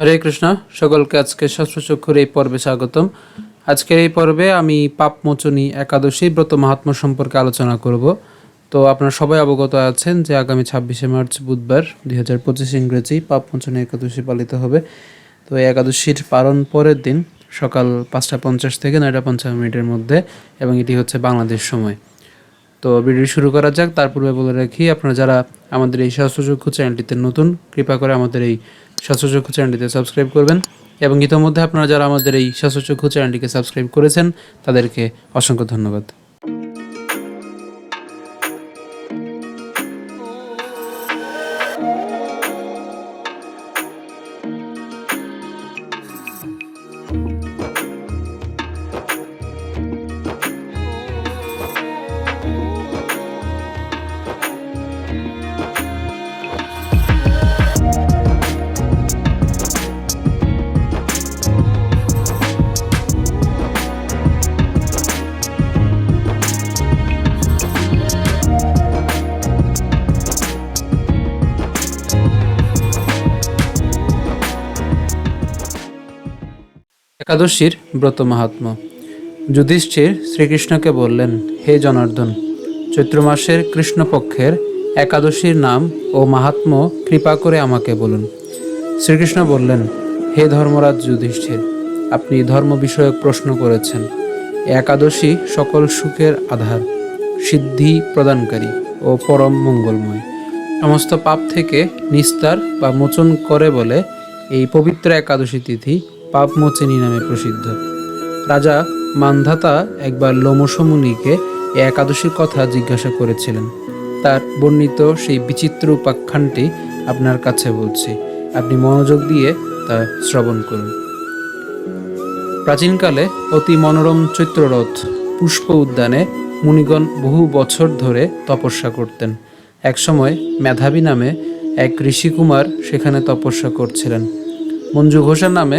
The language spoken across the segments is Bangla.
হরে কৃষ্ণ, সকলকে আজকে শাস্ত্রচক্ষুর এই পর্বে স্বাগতম। আজকের এই পর্বে আমি পাপমোচনী একাদশী ব্রত মাহাত্ম্য সম্পর্কে আলোচনা করব। তো আপনারা সবাই অবগত আছেন যে আগামী ছাব্বিশে মার্চ বুধবার দুই হাজার পঁচিশ ইংরেজি পাপমোচনী একাদশী পালিত হবে। তো এই একাদশীর পালন পরের দিন সকাল পাঁচটা পঞ্চাশ থেকে নয়টা পঞ্চাশ মিনিটের মধ্যে এবং এটি হচ্ছে বাংলাদেশ সময়। তো ভিডিও শুরু করা যাক, তার পূর্বে বলে রাখি, আপনারা যারা আমাদের এই শাস্ত্রচক্ষু চ্যানেলটিতে নতুন, কৃপা করে আমাদের এই শাস্ত্রচক্ষু চ্যানেলটিতে সাবস্ক্রাইব করবেন এবং ইতোমধ্যে আপনারা যারা আমাদের এই শাস্ত্রচক্ষু চ্যানেলটিকে সাবস্ক্রাইব করেছেন, তাদেরকে অসংখ্য ধন্যবাদ। একাদশীর ব্রত মাহাত্ম্য। যুধিষ্ঠির শ্রীকৃষ্ণকে বললেন, হে জনার্দন, চৈত্র মাসের কৃষ্ণপক্ষের একাদশীর নাম ও মাহাত্ম্য কৃপা করে আমাকে বলুন। শ্রীকৃষ্ণ বললেন, হে ধর্মরাজ যুধিষ্ঠির, আপনি ধর্ম বিষয়ক প্রশ্ন করেছেন। একাদশী সকল সুখের আধার, সিদ্ধি প্রদানকারী ও পরম মঙ্গলময়। সমস্ত পাপ থেকে নিস্তার বা মোচন করে বলে এই পবিত্র একাদশী তিথি পাপমোচিনী নামে প্রসিদ্ধ। রাজা মান্ধাতা একবার লোমসমুনিকে একাদশীর কথা জিজ্ঞাসা করেছিলেন। তার বর্ণিত সেই বিচিত্র উপাখ্যানটি আপনার কাছে বলছি। আপনি মনোযোগ দিয়ে তা শ্রবণ করুন। প্রাচীনকালে অতি মনোরম চৈত্ররথ পুষ্প উদ্যানে মুনিগণ বহু বছর ধরে তপস্যা করতেন। একসময় মেধাবী নামে এক ঋষিকুমার সেখানে তপস্যা করছিলেন। মঞ্জু ঘোষার নামে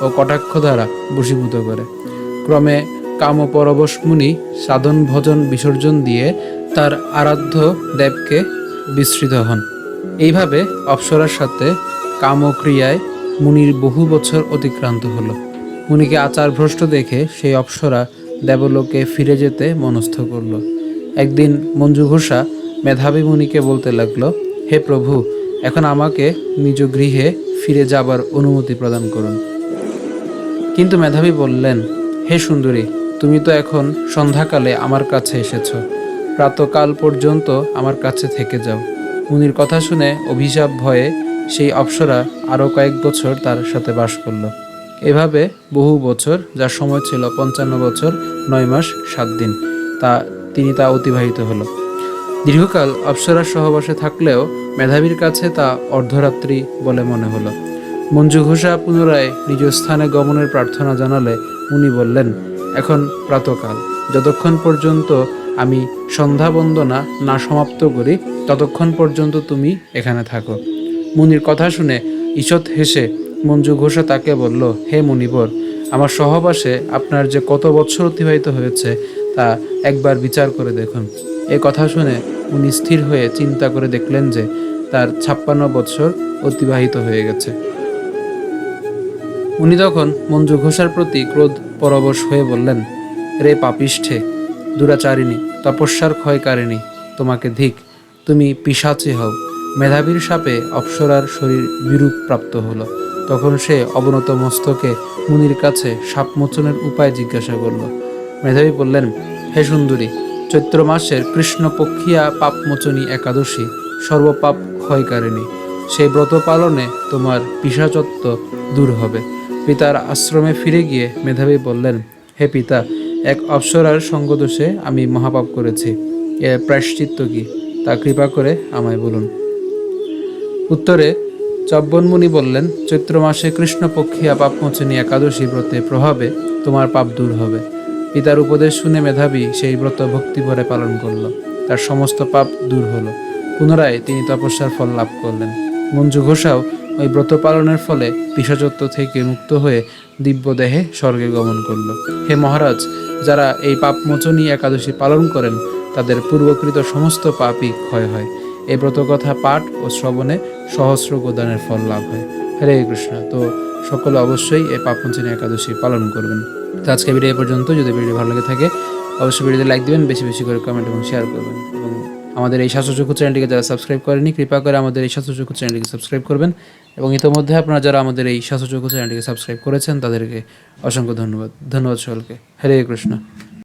ও কটাক্ষ দ্বারা বশীভূত করে। ক্রমে কামপরবশ মুনি সাধন ভজন বিসর্জন দিয়ে তার আরাধ্য দেবকে বিস্মৃত হন। এইভাবে অপ্সরার সাথে কামক্রিয়ায় মুনির বহু বছর অতিক্রান্ত হলো। মুনিকে আচার ভ্রষ্ট দেখে সেই অপ্সরা দেবলোকে ফিরে যেতে মনস্থ করল। একদিন মঞ্জু ঘোষা মেধাবী মুনিকে বলতে লাগল, হে প্রভু, এখন আমাকে নিজ গৃহে ফিরে যাবার অনুমতি প্রদান করুন। কিন্তু মেধাবী বললেন, হে সুন্দরী, তুমি তো এখন সন্ধ্যাকালে আমার কাছে এসেছ। প্রাতকাল পর্যন্ত আমার কাছে থেকে যাও। মুনির কথা শুনে অভিশাপ ভয়ে সেই অপ্সরা আরও কয়েক বছর তার সাথে বাস করল। এভাবে বহু বছর, যার সময় ছিল পঞ্চান্ন বছর, নয় মাস, সাত দিন, তা তিনি তা অতিবাহিত হলো। দীর্ঘকাল অপ্সরার সহবাসে থাকলেও মেধাবীর কাছে তা অর্ধরাত্রি বলে মনে হলো। মঞ্জু ঘোষা পুনরায় নিজ স্থানে গমনের প্রার্থনা জানালে উনি বললেন, এখন প্রাতকাল। যতক্ষণ পর্যন্ত আমি সন্ধ্যা বন্দনা না সমাপ্ত করি, ততক্ষণ পর্যন্ত তুমি এখানে থাকো। মুনির কথা শুনে ঈষৎ হেসে মঞ্জু ঘোষা তাকে বলল, হে মুনিবর, আমার সহবাসে আপনার যে কত বছর অতিবাহিত হয়েছে, তা একবার বিচার করে দেখুন। এ কথা শুনে উনি স্থির হয়ে চিন্তা করে দেখলেন যে, তার ছাপ্পান্ন বছর অতিবাহিত হয়ে গেছে। উনি তখন মঞ্জু ঘোষার প্রতি ক্রোধ পরবশ হয়ে বললেন, রে পাপিষ্ঠে, দুরাচারিণী, তপস্যার ক্ষয়কারিণী, তোমাকে ধিক, তুমি পিসাচে হও। মেধাবীর সাপে অপ্সরার শরীর বিরূপ প্রাপ্ত হলো তখন সে অবনত মস্তকে মুনির কাছে সাপমোচনের উপায় জিজ্ঞাসা করল। মেধাবী বললেন, হে সুন্দরী, চৈত্র মাসের কৃষ্ণপক্ষিয়া পাপমোচনী একাদশী, সর্বপাপ ক্ষয়কারিণী। সেই ব্রত পালনে তোমার পিসাচত্ব দূর হবে। পিতার আশ্রমে ফিরে গিয়ে মেধাবী বললেন, হে পিতা, এক অপ্সরার সঙ্গদোষে আমি মহাপাপ করেছি। এর প্রায়শ্চিত্ত কি? তা কৃপা করে আমায় বলুন। উত্তরে চব্বন মুনি বললেন, চৈত্র মাসে কৃষ্ণপক্ষিয়া পাপমোচনী একাদশী ব্রতে প্রভাবে তোমার পাপ দূর হবে। পিতার উপদেশ শুনে মেধাবী সেই ব্রত ভক্তি ভরে পালন করল। তার সমস্ত পাপ দূর হলো। পুনরায় তিনি তপস্যার ফল লাভ করলেন। মঞ্জু ঘোষাও ওই ব্রত পালনের ফলে পিসাচত্ব থেকে মুক্ত হয়ে দিব্যদেহে স্বর্গে গমন করল। হে মহারাজ, যারা এই পাপমোচনী একাদশী পালন করেন, তাদের পূর্বকৃত সমস্ত পাপই ক্ষয় হয়। এই ব্রতকথা পাঠ ও শ্রবণে সহস্র গোদানের ফল লাভ হয়। হরে কৃষ্ণ। তো সকলে অবশ্যই এই পাপমোচনী একাদশী পালন করবেন। তো আজকে ভিডিও এ পর্যন্ত। যদি ভিডিও ভালো লাগে থাকে, অবশ্যই ভিডিওতে লাইক দিবেন, বেশি বেশি করে কমেন্ট এবং শেয়ার করবেন। এবং আমাদের এই স্বাস্থ্যচক্ষু চ্যানেলটিকে যারা সাবস্ক্রাইব করেনি কৃপা করে আমাদের এই স্বাস্থ্যচক্ষু চ্যানেলটিকে সাবস্ক্রাইব করবেন এবং ইতোমধ্যে আপনারা যারা আমাদের এই স্বাস্থ্যচক্ষু চ্যানেলটিকে সাবস্ক্রাইব করেছেন, তাদেরকে অসংখ্য ধন্যবাদ। ধন্যবাদ সকলকে। হরে কৃষ্ণ।